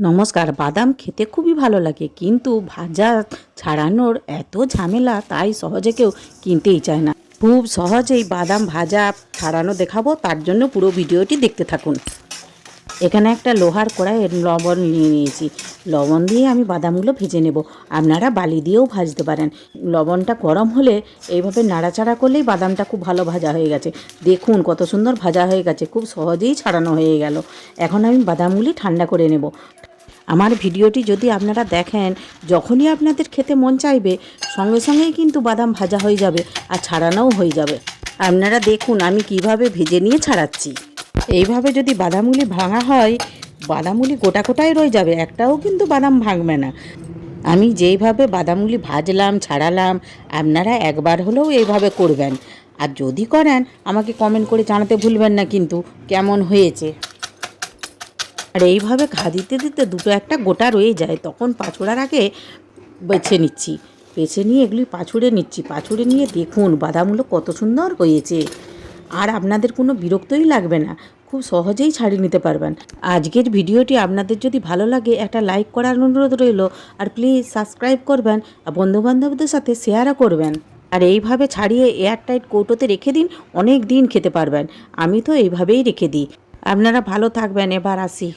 নমস্কার, বাদাম খেতে খুবই ভালো লাগে, কিন্তু ভাজা ছাড়ানোর এত ঝামেলা তাই সহজে কেউ কিনতেই চায় না। খুব সহজেই বাদাম ভাজা ছাড়ানো দেখাবো, তার জন্য পুরো ভিডিওটি দেখতে থাকুন। এখানে একটা লোহার কড়াইয়ে লবণ নিয়ে নিয়েছি। লবণ দিয়ে আমি বাদামগুলো ভেজে নেব। আপনারা বালি দিয়েও ভাজতে পারেন। লবণটা গরম হলে এইভাবে নাড়াচাড়া করলেই বাদামটা খুব ভালো ভাজা হয়ে গেছে। দেখুন কত সুন্দর ভাজা হয়ে গেছে, খুব সহজেই ছাড়ানো হয়ে গেল। এখন আমি বাদামগুলি ঠান্ডা করে নেব। আমার ভিডিওটি যদি আপনারা দেখেন, যখনই আপনাদের খেতে মন চাইবে, সঙ্গে সঙ্গেই কিন্তু বাদাম ভাজা হয়ে যাবে আর ছাড়ানোও হয়ে যাবে। আপনারা দেখুন আমি কীভাবে ভেজে নিয়ে ছাড়াচ্ছি। এইভাবে যদি বাদামগুলি ভাঙা হয়, বাদামগুলি গোটা গোটাই রয়ে যাবে, একটাও কিন্তু বাদাম ভাঙবে না। আমি যেইভাবে বাদামগুলি ভাজলাম, ছাড়ালাম, আপনারা একবার হলেও এইভাবে করবেন। আর যদি করেন, আমাকে কমেন্ট করে জানাতে ভুলবেন না কিন্তু, কেমন হয়েছে? আর এইভাবে ঘা দিতে দিতে দুটো একটা গোটা রয়ে যায়, তখন পাঁচুড়ার আগে বেছে নিচ্ছি। বেছে নিয়ে এগুলি পাছুড়ে নিচ্ছি। পাছুড়ে নিয়ে দেখুন বাদামগুলো কত সুন্দর হয়েছে। আর আপনাদের কোনো বিরক্তই লাগবে না, খুব সহজেই ছাড়িয়ে নিতে পারবেন। আজকের ভিডিওটি আপনাদের যদি ভালো লাগে, একটা লাইক করার অনুরোধ রইল। আর প্লিজ সাবস্ক্রাইব করবেন আর বন্ধুবান্ধবদের সাথে শেয়ারও করবেন। আর এইভাবে ছাড়িয়ে এয়ারটাইট কৌটোতে রেখে দিন, অনেক দিন খেতে পারবেন। আমি তো এইভাবেই রেখে দিই। আপনারা ভালো থাকবেন এবার আসি।